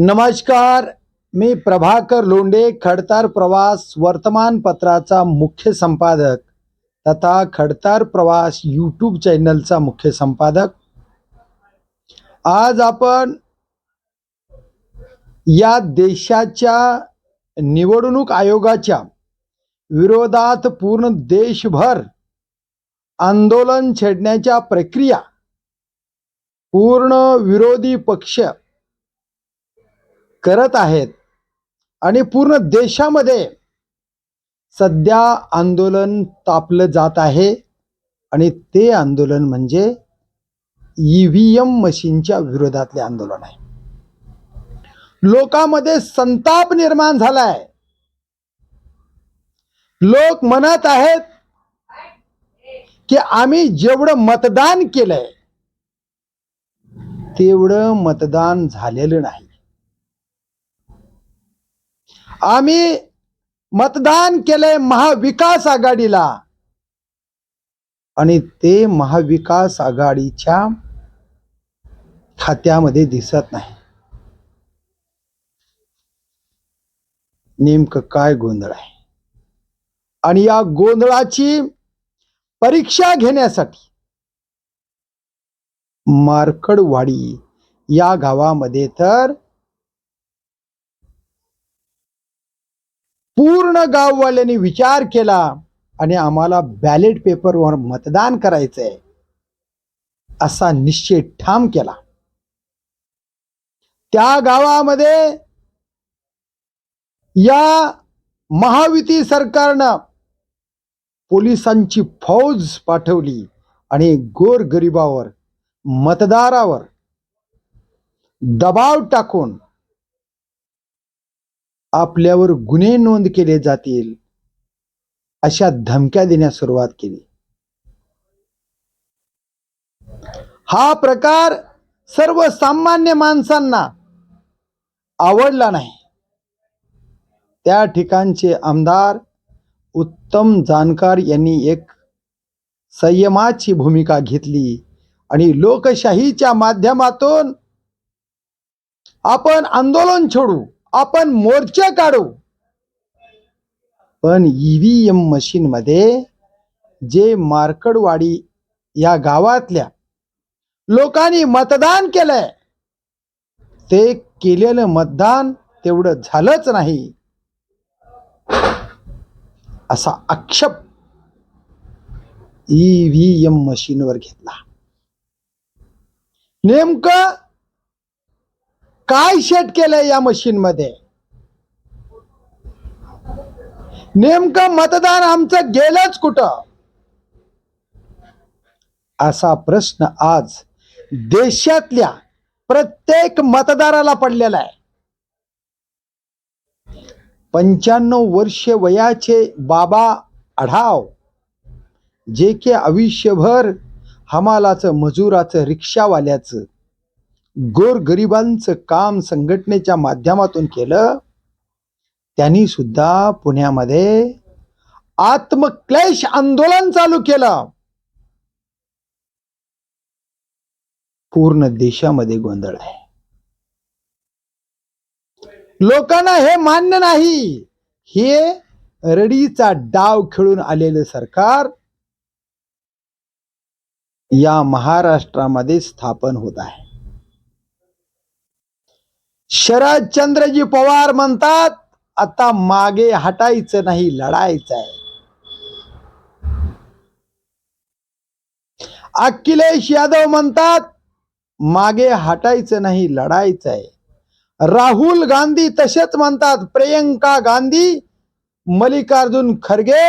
नमस्कार मी प्रभाकर लोंडे खडतार प्रवास वर्तमानपत्राचा मुख्य संपादक तथा खडतार प्रवास यूट्यूब चॅनलचा मुख्य संपादक. आज आपण या देशाच्या निवडणूक आयोगाच्या विरोधात पूर्ण देशभर आंदोलन छेडण्याच्या प्रक्रिया पूर्ण विरोधी पक्ष करत आहेत. आणि पूर्ण देशामध्ये सध्या आंदोलन तापलं जात आहे. आणि ते आंदोलन म्हणजे ईव्हीएम मशीनच्या विरोधातले आंदोलन आहे. लोकांमध्ये संताप निर्माण झालाय. लोक म्हणत आहेत की आम्ही जेवढं मतदान केलंय तेवढं मतदान झालेलं नाही. आम्ही मतदान केलंय महाविकास आघाडीला. आणि ते महाविकास आघाडीच्या खात्यामध्ये दिसत नाही. नेमकं काय गोंधळ आहे? आणि या गोंधळाची परीक्षा घेण्यासाठी मार्कडवाडी या गावामध्ये तर पूर्ण गाववाल्यांनी विचार केला आणि आम्हाला बॅलेट पेपरवर मतदान करायचंय असा निश्चय ठाम केला. त्या गावामध्ये या महायुती सरकारनं पोलिसांची फौज पाठवली आणि गोरगरिबावर मतदारावर दबाव टाकून आपल्यावर गुन्हे नोंद केले जातील अशा धमक्या देण्यास सुरुवात केली. हा प्रकार सर्वसामान्य माणसांना आवडला नाही. त्या ठिकाणचे आमदार उत्तम जानकार यांनी एक संयमाची भूमिका घेतली आणि लोकशाहीच्या माध्यमातून आपण आंदोलन छोडू. आपण मोर्चा काढू. पण ईव्हीएम मशीन मध्ये जे मार्कडवाडी या गावातल्या लोकांनी मतदान केलंय ते केलेलं मतदान तेवढं झालंच नाही. असा आक्षेप ईव्हीएम मशीनवर घेतला. नेमकं काय शेट केलंय या मशीनमध्ये नेमकं मतदान आमचं गेलंच कुठं? असा प्रश्न आज देशातल्या प्रत्येक मतदाराला पडलेला आहे. पंच्याण्णव वर्ष वयाचे बाबा आढाव जे के आयुष्यभर हमालाचं मजुराचं रिक्षावाल्याचं गोरगरिबांचं काम संघटनेच्या माध्यमातून केलं त्यांनी सुद्धा पुण्यामध्ये आत्मक्लेश आंदोलन चालू केलं. पूर्ण देशामध्ये गोंधळ आहे. लोकांना हे मान्य नाही. हे रडीचा डाव खेळून आलेलं सरकार या महाराष्ट्रामध्ये स्थापन होत आहे. शरदचंद्रजी पवार म्हणतात आता मागे हटायचं नाही लढायचं आहे अखिलेश यादव म्हणतात मागे हटायचं नाही लढायचं आहे राहुल गांधी तसेच म्हणतात प्रियंका गांधी मल्लिकार्जुन खरगे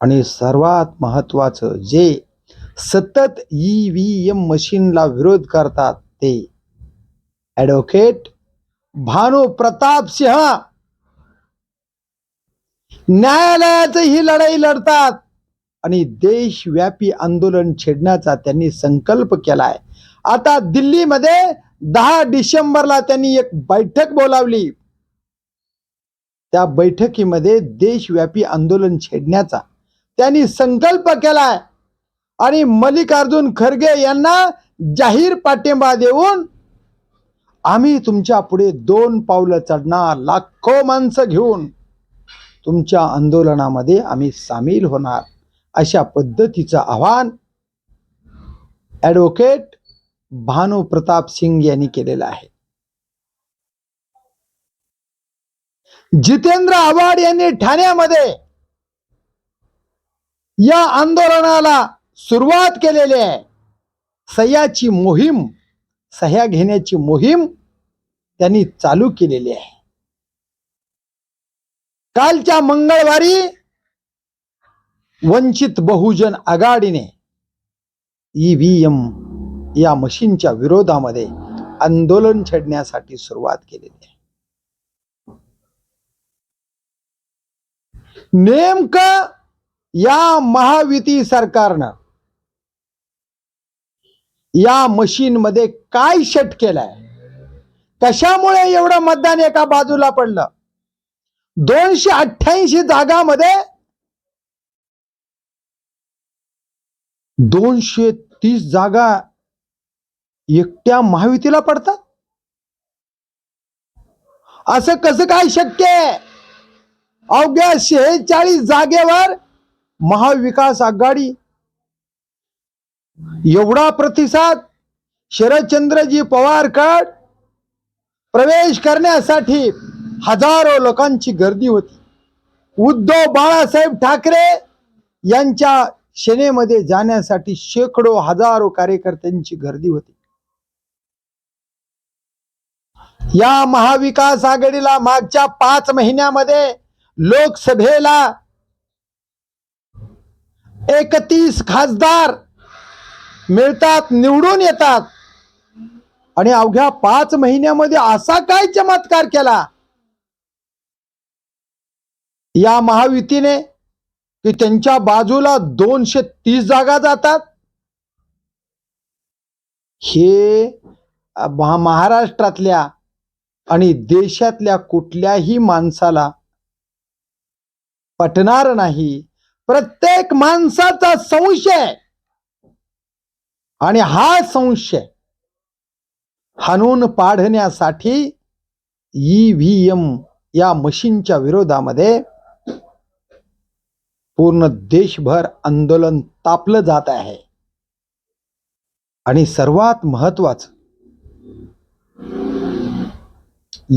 आणि सर्वात महत्वाचं जे सतत ईव्हीएम मशीनला विरोध करतात ते ऍडव्होकेट भानू प्रताप सिंह. न्यायालयात ही लढाई लढतात आणि देशव्यापी आंदोलन छेडण्याचा त्यांनी संकल्प केलाय. आता दिल्लीमध्ये दहा डिसेंबरला त्यांनी एक बैठक बोलावली. त्या बैठकीमध्ये देशव्यापी आंदोलन छेडण्याचा त्यांनी संकल्प केलाय. आणि मल्लिकार्जुन खरगे यांना जाहीर पाठिंबा देऊन आम्ही तुमच्यापुढे दोन पावलं चढणार लाखो माणसं घेऊन. तुमच्या आंदोलनामध्ये आम्ही सामील होणार. अशा पद्धतीचं आव्हान ॲडव्होकेट भानू प्रताप सिंग यांनी केलेलं आहे. जितेंद्र आव्हाड यांनी ठाण्यामध्ये या आंदोलनाला सुरुवात केलेली आहे. सह्याची मोहीम सह्या घेण्याची मोहीम त्यांनी चालू केलेली आहे. कालच्या मंगळवारी वंचित बहुजन आघाडीने ईव्हीएम या मशीनच्या विरोधामध्ये आंदोलन छेडण्यासाठी सुरुवात केलेली आहे. नेमकं या महायुती सरकारनं या मशीन मध्ये काय शट केलाय? कशामुळे एवढं मतदान एका बाजूला पडलं? दोनशे अठ्ठ्याऐंशी जागामध्ये दोनशे तीस जागा एकट्या महायुतीला पडतात? असं कसं काय शक्य आहे? अवघ्या शेहेचाळीस जागेवर महाविकास आघाडी एवढा प्रतिसाद शरदचंद्रजी पवारकड प्रवेश करण्यासाठी हजारो लोकांची गर्दी होती. उद्धव बाळासाहेब ठाकरे यांच्या सेनेमध्ये जाण्यासाठी शेकडो हजारो कार्यकर्त्यांची गर्दी होती. या महाविकास आघाडीला मागच्या पाच महिन्यामध्ये लोकसभेला एकतीस खासदार मिळतात निवडून येतात. आणि अवघ्या पाच महिन्यामध्ये असा काय चमत्कार केला? या महायुतीने की त्यांच्या बाजूला दोनशे तीस जागा जातात? हे महाराष्ट्रातल्या आणि देशातल्या कुठल्याही माणसाला पटणार नाही. प्रत्येक माणसाचा संशय आणि हा संशय हाणून पाडण्यासाठी ई व्ही एम या मशीनच्या विरोधामध्ये पूर्ण देशभर आंदोलन तापलं जात आहे. आणि सर्वात महत्वाचं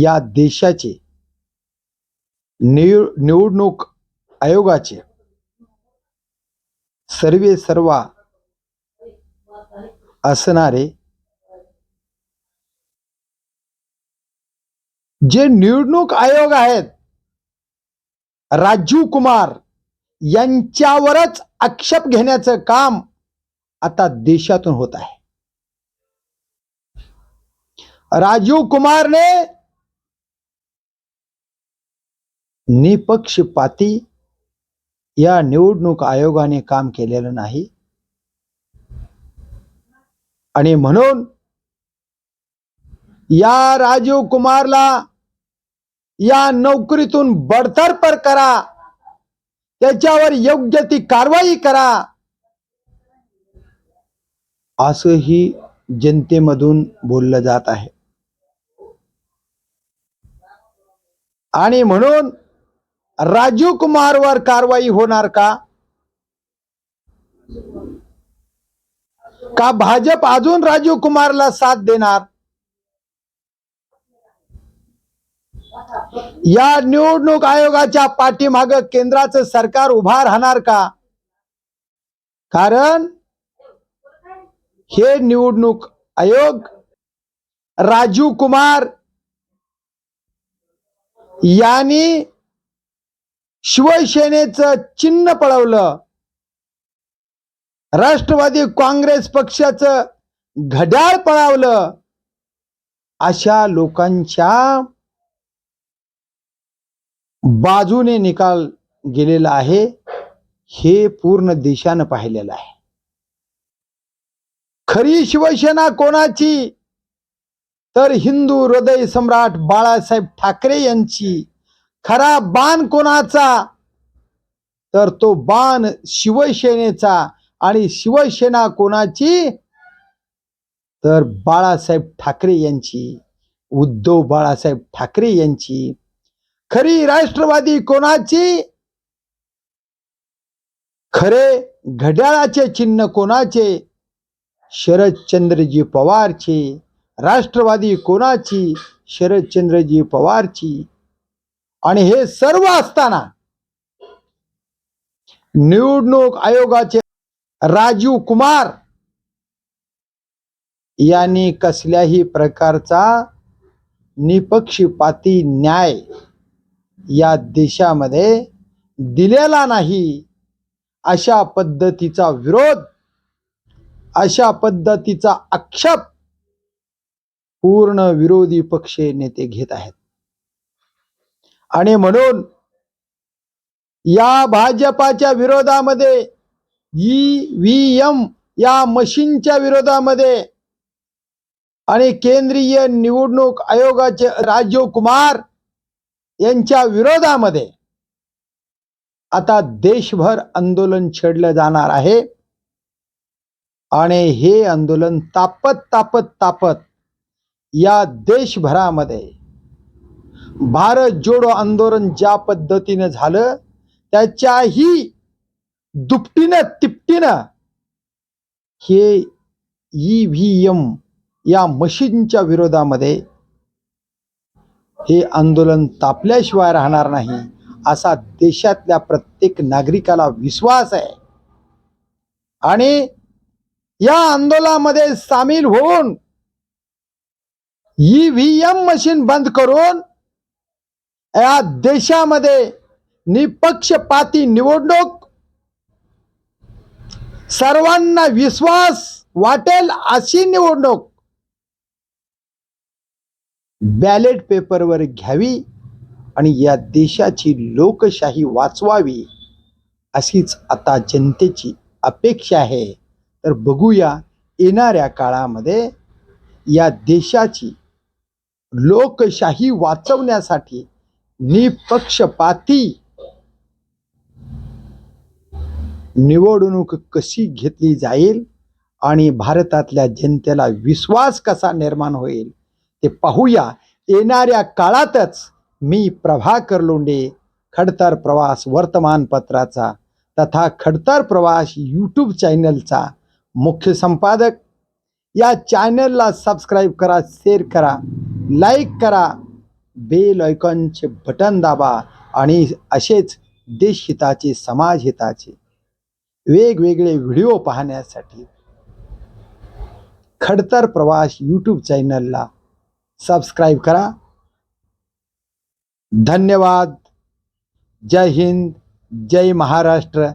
या देशाचे निव निवडणूक आयोगाचे सर्वे सर्वा असणारे जे निवडणूक आयोग आहेत राजीव कुमार यांच्यावरच आक्षेप घेण्याचं काम आता देशातून होत आहे. राजीव कुमारने निपक्षपाती या निवडणूक आयोगाने काम केलेलं नाही. आणि म्हणून या राजीव कुमारला या नोकरीतून बडतर्फ करा. त्याच्यावर योग्य ती कारवाई करा. असंही जनतेमधून बोललं जात आहे. आणि म्हणून राजीव कुमारवर कारवाई होणार का? का भाजप अजून राजीव कुमारला साथ देणार? या निवडणूक आयोगाच्या पाठीमाग केंद्राचं सरकार उभा राहणार का? कारण हे निवडणूक आयोग राजीव कुमार यांनी शिवसेनेचं चिन्ह पळवलं. राष्ट्रवादी काँग्रेस पक्षाचं घड्याळ पळावलं. अशा लोकांच्या बाजूने निकाल गेलेला आहे. हे पूर्ण देशानं पाहिलेलं आहे. खरी शिवसेना कोणाची? तर हिंदू हृदय सम्राट बाळासाहेब ठाकरे यांची. खरा बाण कोणाचा? तर तो बाण शिवसेनेचा. आणि शिवसेना कोणाची? तर बाळासाहेब ठाकरे यांची. उद्धव बाळासाहेब ठाकरे यांची. खरी राष्ट्रवादी कोणाची? खरे घड्याळाचे चिन्ह कोणाचे? शरदचंद्रजी पवारचे. राष्ट्रवादी कोणाची? शरदचंद्रजी पवारची. आणि हे सर्व असताना निवडणूक आयोगाचे राजीव कुमार यांनी कसल्याही प्रकारचा निपक्षपाती न्याय या देशामध्ये दिलेला नाही अशा पद्धतीचा विरोध अशा पद्धतीचा आक्षेप पूर्ण विरोधी पक्ष नेते घेत आहेत. आणि म्हणून या भाजपाच्या विरोधामध्ये ई व्ही एम या मशीनच्या विरोधामध्ये आणि केंद्रीय निवडणूक आयोगाचे राजीव कुमार यांच्या विरोधामध्ये आता देशभर आंदोलन छेडलं जाणार आहे. आणि हे आंदोलन तापत तापत तापत या देशभरामध्ये भारत जोडो आंदोलन ज्या पद्धतीनं झालं त्याच्याही दुपटीनं तिपटीनं हे ई व्ही एम या मशीनच्या विरोधामध्ये हे आंदोलन तापल्याशिवाय राहणार नाही असा देशातल्या प्रत्येक नागरिकाला विश्वास आहे. आणि या आंदोलनामध्ये सामील होऊन ई व्ही एम मशीन बंद करून या देशामध्ये निपक्षपाती निवडणूक सर्वांना विश्वास वाटेल अशी निवडणूक. बॅलेट पेपरवर घ्यावी आणि या देशाची लोकशाही वाचवावी अशीच आता जनतेची अपेक्षा आहे. तर बघूया येणाऱ्या काळामध्ये या देशाची लोकशाही वाचवण्यासाठी निपक्षपाती निवडणूक कशी घेतली जाईल आणि भारतातल्या जनतेला विश्वास कसा निर्माण होईल ते पाहूया. येणाऱ्या काळातच मी प्रभाकर लोंडे खडतर प्रवास वर्तमानपत्राचा तथा खडतर प्रवास यूट्यूब चॅनलचा मुख्य संपादक. या चॅनलला सबस्क्राईब करा शेअर करा लाईक करा बेल आयकॉनचे बटन दाबा आणि असेच देशहिताचे समाजहिताचे वेगवेगळे व्हिडिओ पाहण्यासाठी खडतर प्रवास यूट्यूब चॅनलला सबस्क्राईब करा. धन्यवाद. जय हिंद जय महाराष्ट्र.